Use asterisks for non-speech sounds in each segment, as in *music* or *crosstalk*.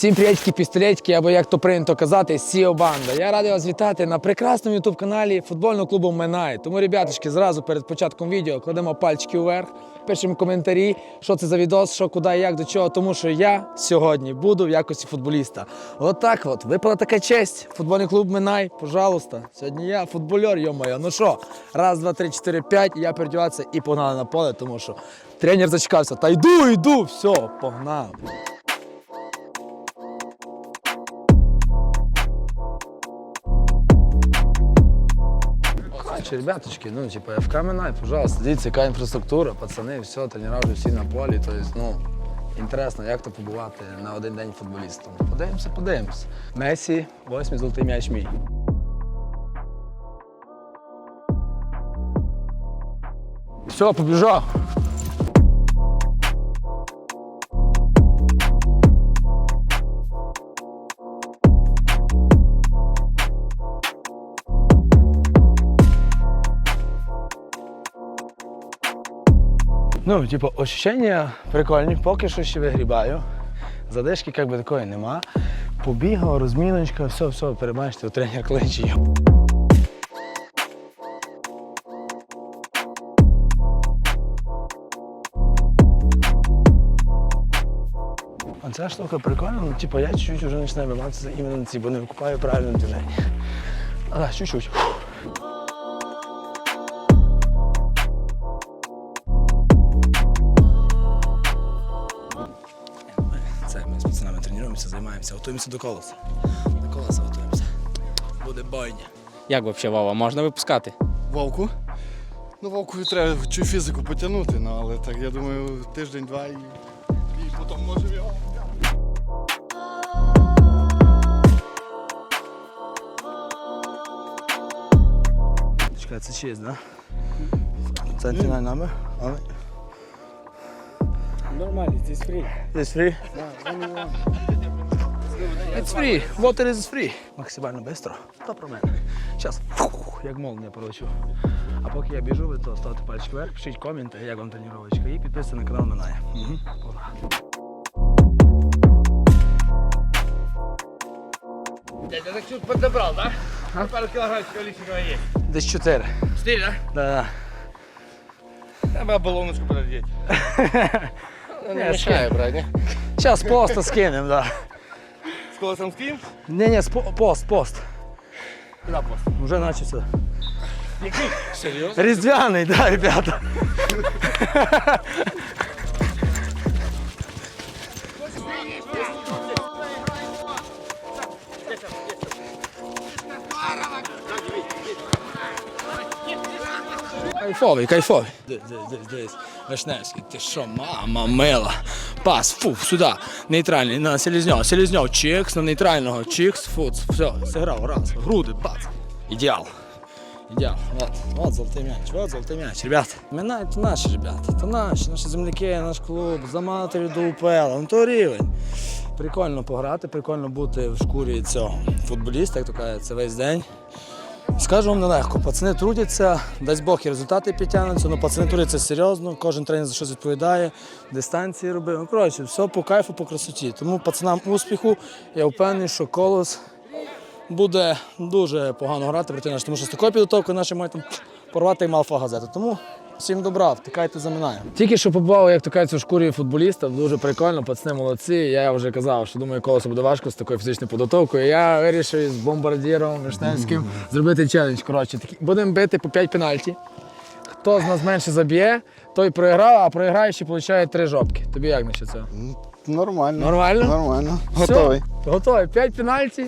Всім приятельки, пістолетки, або як то прийнято казати, Сіо Банда. Я радий вас вітати на прекрасному ютуб каналі футбольного клубу Минай. Тому, ребяточки, зразу перед початком відео кладемо пальчики вверх, пишемо коментарі, що це за відос, що куди, як до чого. Тому що я сьогодні буду в якості футболіста. От от, випала така честь. Футбольний клуб Минай, пожалуйста. Сьогодні я футбольор, йо-моє. Ну що, раз, два, три, чотири, п'ять, я передіватися і погнали на поле, тому що тренер зачекався. Та йду, йду, все, погнав. Короче, ребяточки, ну, типа, в Минай, пожалуйста, дивіться, яка інфраструктура, пацани, все, тренували всі на полі, Тобто, ну, інтересно, як то побувати на один день футболістом. Подивимося, подивимося. Месі, восьмий золотий м'яч мій. Все, побіжав. Ну, типу, ощущення прикольні, поки що ще вигрібаю. Задишки як би такої нема. Побігав, розміночка, все, все, перебачте, тренер кличе. Ця штука прикольна, ну типу я чуть-чуть вже починаю виматися іменно на ці, бо не викупаю правильно движення. А, так, чуть-чуть. Пацанами займаємося, готуємося до колеса. До колеса готуємося. Буде бойня. Як взагалі Вова, можна випускати? Вовку. Ну, вовку треба цю фізику потягнути, ну, але так, я думаю, тиждень-два і, і потім можемо його. Чекай, це чиєсь, да? Це не номер, але... Нормально, здесь фри. It's free? It's free. Water is free. Максимально швидко. Та про мене. Зараз, як молния пролечу. А поки я біжу, ви то ставте пальчик вверх, пишіть коменти, як вам тренувачка, і підписуйтесь на канал Минає. Угу. Дядя, так чуть подобрал, да? А? Пару килограммчиков лишнего есть. Десь 4. Четыре, да? Да, Треба баллоночку пододеть. *laughs* Не, мешає, брат, не? Зараз поста скинем, да. колесом з Київ? Ні, ні, пост, пост. Куди пост? Вже начався. Який? Серйозно? Да, ребята. Кайфовий, кайфовий. Дивись, дивись, дивись. Вишневський, ти що, мама мела? Пас, фу, сюди. Нейтральний, на селезньов. Селезньов, чикс, на нейтрального, чикс, фу, все, зіграв, раз. Груди, бац. Ідеал. Ідеал. Вот, вот золотий м'яч, вот золотий м'яч. Ребята, Минай, то наші ребята, то наші, наші земляки, наш клуб, за матері до УПЛ, ну то рівень. Прикольно пограти, прикольно бути в шкурі цього футболіста, як то кажеться, весь день. Скажу вам нелегко, пацани трудяться, дасть Бог і результати підтягнуться, але пацани трудяться серйозно, кожен тренер за щось відповідає, дистанції робив. Ну, коротше, все по кайфу, по красоті. Тому пацанам успіху, я впевнений, що колос буде дуже погано грати проти нас, тому що з такою підготовкою наші мають там порвати як малфа газету. Тому всім добра, втикайте за Минаєм. Тільки що побував, як то кажуть, у шкурі футболіста, дуже прикольно, пацани молодці. Я вже казав, що думаю, колесо буде важко з такою фізичною підготовкою. Я вирішив з бомбардіром Вишневським зробити челендж. Коротше, будемо бити по 5 пенальті. Хто з нас менше заб'є, той програв, а програючий отримує три жопки. Тобі як на це? Нормально. Нормально? Нормально. Все? Готовий. Готовий. 5 пенальті.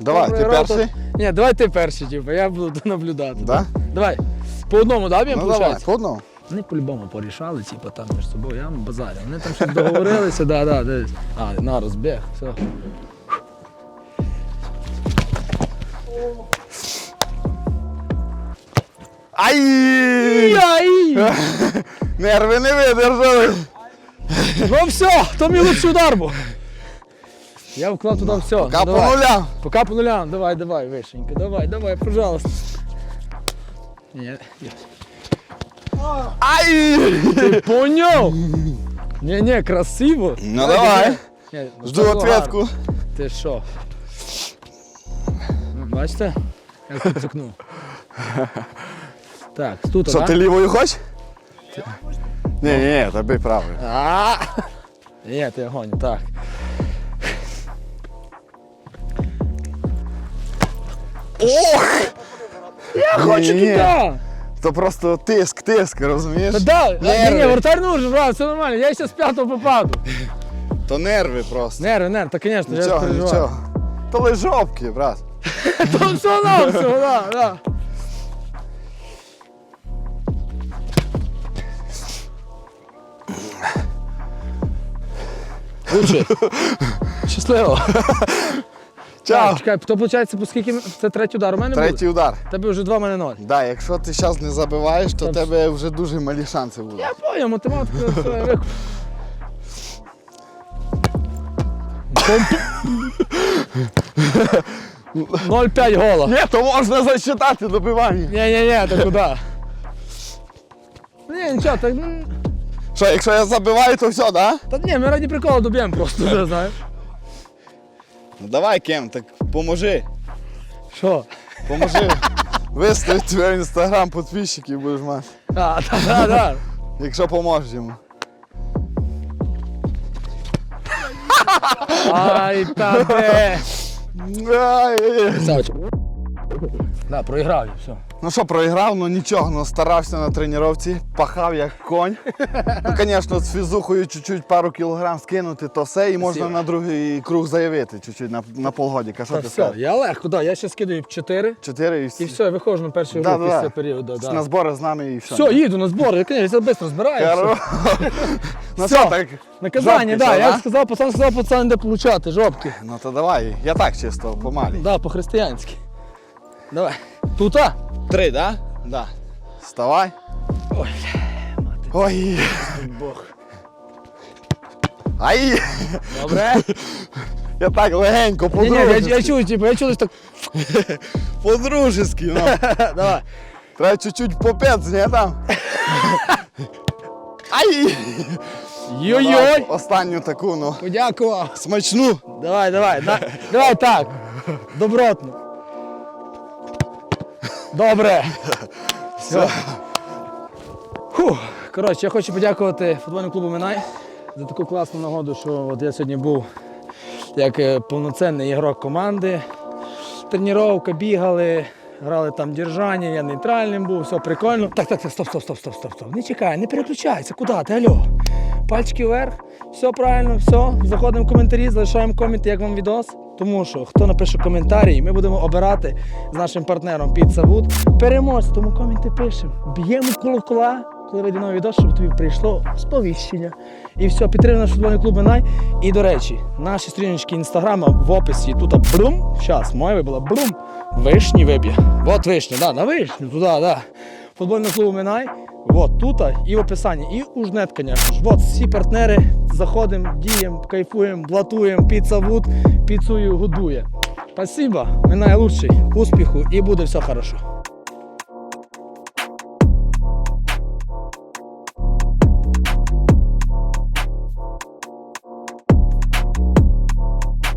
Давай, ти перший? Ні, давай ти перший, типу, я буду *laughs* наблюдати. Да? Давай. По одному, да, б'ємо, Ну давай, виходить? по одному. Вони по-любому порішали, типу, там між собою, я вам базарю. Вони там щось договорилися, да, да, десь. А, на розбіг, все. Ай! Яй! *laughs* Нерви не видержали. Ну все, то мій лучший удар був. Я вклав туди все. Пока ну, по давай. нулям. Пока по нулям. Давай, давай, вишенька, давай, давай, пожалуйста. Ні. Ай! Ти поняв? Ні, ні, красиво. Ну давай. Ні, Жду було ответку. Ти що? Ну, Бачите? Як підсукнув. Так, тут, Що, так? ти лівою хочеш? Ні, ні, ні, тобі правою. А! Ні, ти огонь, так. Ох! Я хочу Ні-ні. туди! То просто тиск, тиск, розумієш? Та да, ні, Нерви. ні, вратарь нужен, брат, все нормально, я ще з п'ятого попаду. То нерви просто. Нерви, нерви, та, звісно, я Нічого, переживаю. нічого. То лиш жопки, брат. *laughs* То все на все, да, да. Лучше. *laughs* Щасливо. *laughs* Чао. Чекай, то виходить, по скільки це третій удар у мене буде? Третій удар. Тебе вже два, мене ноль. Да, якщо ти зараз не забиваєш, то в тебе вже дуже малі шанси будуть. Я понял, математика, все, я вику. Ноль гола. Ні, то можна засчитати добивання. Ні-ні-ні, то куди? Ні, нічого, так, ну, Що, якщо я забиваю, то все, да? та ні, ми раді приколу доб'ємо просто, *laughs* вже, знаєш. Ну давай, Кем, так поможи. Що? Поможи. Виставити твій інстаграм підписчиків будеш мати. А, так, так, так. Якщо поможеш йому. Ай, та де. Ай. Савич. Да, проіграв, і все. Ну що, проіграв, ну нічого, ну старався на тренувці, пахав як конь. Ну, звісно, з фізухою чуть-чуть пару кілограм скинути, то все, і можна Спасибо. на другий круг заявити чуть-чуть на, на полгодика. Що Та ти все, скажеш? я легко, да, я ще скидаю 4 Чотири і, і всі. все, я виходжу на перший Да, гру да, після да. періоду. Да. На збори з нами і все. Все, їду на збори, я, швидко збираю. Каро. все. Ну Все. так? Наказання, жопки так, що, я да? сказав, пацан сказав, пацан де получати, жопки. Ну то давай, я так чисто, помалі. Да, по-християнськи. Давай. Тута? Три, да? Да. Вставай. Ой, Ой. Бог. Ай! Добре? *laughs* Я так легенько, Ні, ні, я, я по-дружески. чую, типу, я чую, так. *laughs* По-дружески, ну. *laughs* Давай. Треба чуть-чуть попець, не там. Ай! Йой-йой. Останню таку, ну. Подякував. Смачну. Давай, давай, на, давай так. Добротно. Добре. *laughs* Все. Фух. Коротше, я хочу подякувати футбольному клубу Минай за таку класну нагоду, що от я сьогодні був як е, повноцінний ігрок команди. Тренування, бігали, грали там держання, я нейтральним був, все прикольно. Так, так, так, стоп, стоп, стоп, стоп, стоп, стоп. Не чекай, не переключайся, куди ти, алло. Пальчики вверх, все правильно, все. Заходимо в коментарі, залишаємо коменти, як вам відос. Тому що хто напише коментарі, ми будемо обирати з нашим партнером Pizza Wood переможця. Тому коменти пишемо. Б'ємо колокола, коли вийде новий відос, щоб тобі прийшло сповіщення. І все, підтримуй наш футбольний клуб Минай. І до речі, наші сторіночки інстаграма в описі тут брум. Щас, моя вибила брум. Вишні виб'є. От вишня, да, на вишню, туди, да. Футбольного клубу Минай. Вот тут і в описанні, і у жнет, звісно ж. Вот всі партнери. Заходимо, діємо, кайфуємо, блатуємо, піца вуд, піцую годує. Спасибо, Минай найкращий. успіху і буде все хорошо.